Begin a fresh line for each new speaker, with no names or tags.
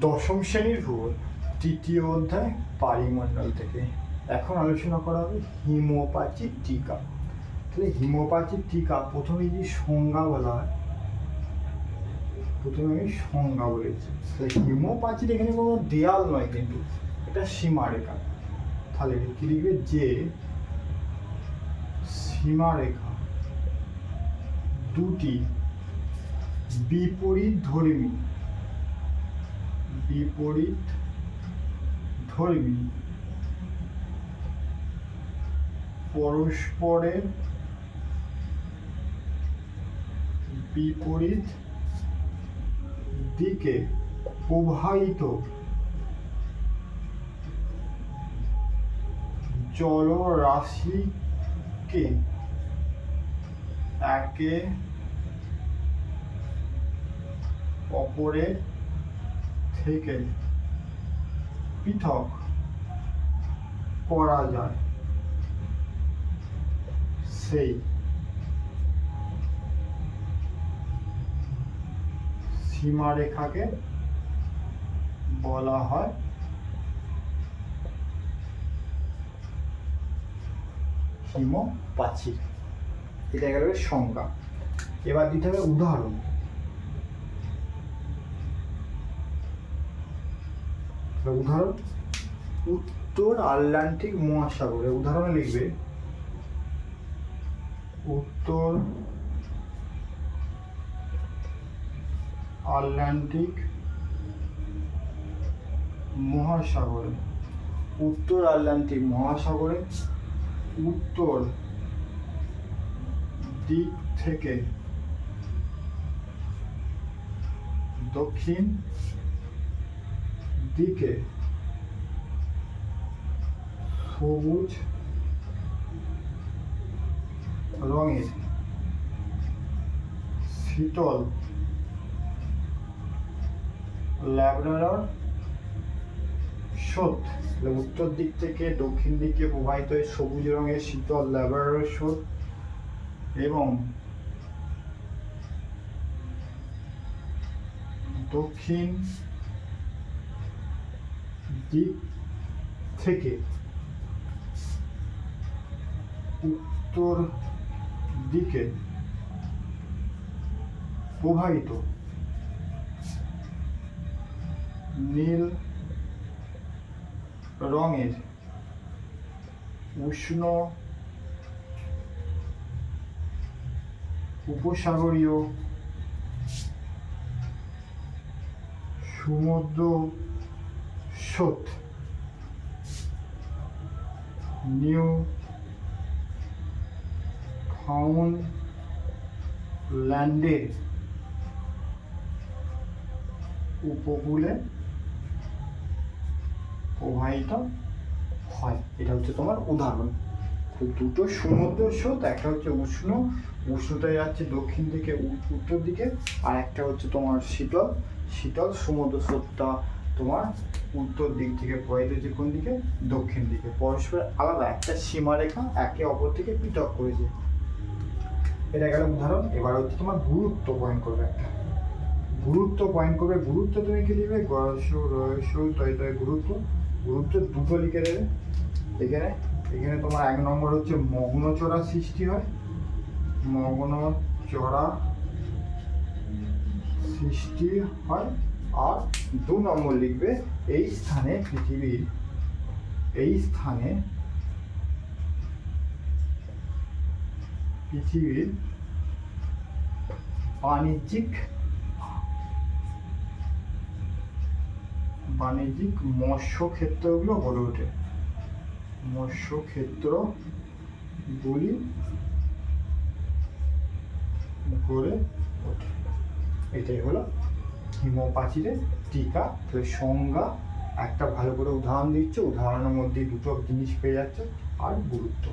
দশম শ্রেণির ভূগোল তৃতীয় অধ্যায়, পারিমণ্ডল থেকে। এখন আলোচনা করা হবে হিমোপাচির টিকা। তাহলে হিমোপাচির টিকা, প্রথমে যে সংজ্ঞা বলা হয়, প্রথমে আমি সংজ্ঞা বলেছি। তাহলে হিমোপাচির এখানে কোনো দেয়াল নয় কিন্তু, এটা সীমারেখা। তাহলে কি লিখবে? যে সীমারেখা দুটি বিপরীত ধর্মী বিপরীত ধর্মী। পরস্পরের বিপরীত দিকে প্রবাহিত জলরাশিকে একে অপরের থেকে পৃথক করা যায়। সেই সীমারেখাকে বলা হয় হিমপ্রাচীর এটা গেল সংজ্ঞা। এবার দিতে হবে উদাহরণ। উদাহরণ, উত্তর আটলান্টিক মহাসাগরে, উদাহরণ লিখবে। উত্তর আটলান্টিক মহাসাগরে, উত্তর আটলান্টিক মহাসাগরে, উত্তর দিক থেকে দক্ষিণ দিকে সবুজ রঙের শীতল ল্যাবরাডর স্রোত উত্তর দিক থেকে দক্ষিণ দিকে প্রবাহিত সবুজ রঙের শীতল ল্যাবরাডর স্রোত এবং দক্ষিণ দিক থেকে উত্তর দিকে প্রবাহিত নীল রঙের উষ্ণ উপসাগরীয় সমুদ্র স্রোত নিউ ফাউন্ডল্যান্ডের উপকূলে প্রবাহিত হয়। এটা হচ্ছে তোমার উদাহরণ। দুটো সমুদ্র স্রোত, একটা হচ্ছে উষ্ণ উষ্ণতা যাচ্ছে দক্ষিণ দিকে, উত্তর দিকে, আর একটা হচ্ছে তোমার শীতল শীতল সমুদ্র স্রোতটা তোমার উত্তর দিক থেকে প্রবাহিত হচ্ছে কোন দিকে? দক্ষিণ দিকে। পরস্পর আলাদা একটা সীমারেখা একে অপর থেকে পৃথক করেছে। এটা গেল উদাহরণ। এবার হচ্ছে তোমার গুরুত্ব পয়েন্ট করবে একটা। গুরুত্ব পয়েন্ট করবে। গুরুত্ব তুমি কি লিখবে? গরস্য রহস্য, তয় তয় গুরুত্ব। গুরুত্ব দুটো লিখে দেবে। এখানে এখানে তোমার এক নম্বর হচ্ছে মগ্ন চড়া সৃষ্টি হয়। মগ্ন চড়া সৃষ্টি হয়। আর দু নম্বর লিখবে এই স্থানে পৃথিবীর এই স্থানে পৃথিবীর বাণিজ্যিক বাণিজ্যিক মৎস্য ক্ষেত্রগুলো গড়ে ওঠে। মৎস্য ক্ষেত্রগুলি গড়ে ওঠে। এটাই হলো হিমপ্রাচীরের টিকা তো সংজ্ঞা, একটা ভালো করে উদাহরণ দিচ্ছে, উদাহরণের মধ্যে দুটো জিনিস পেয়ে যাচ্ছে, আর গুরুত্ব।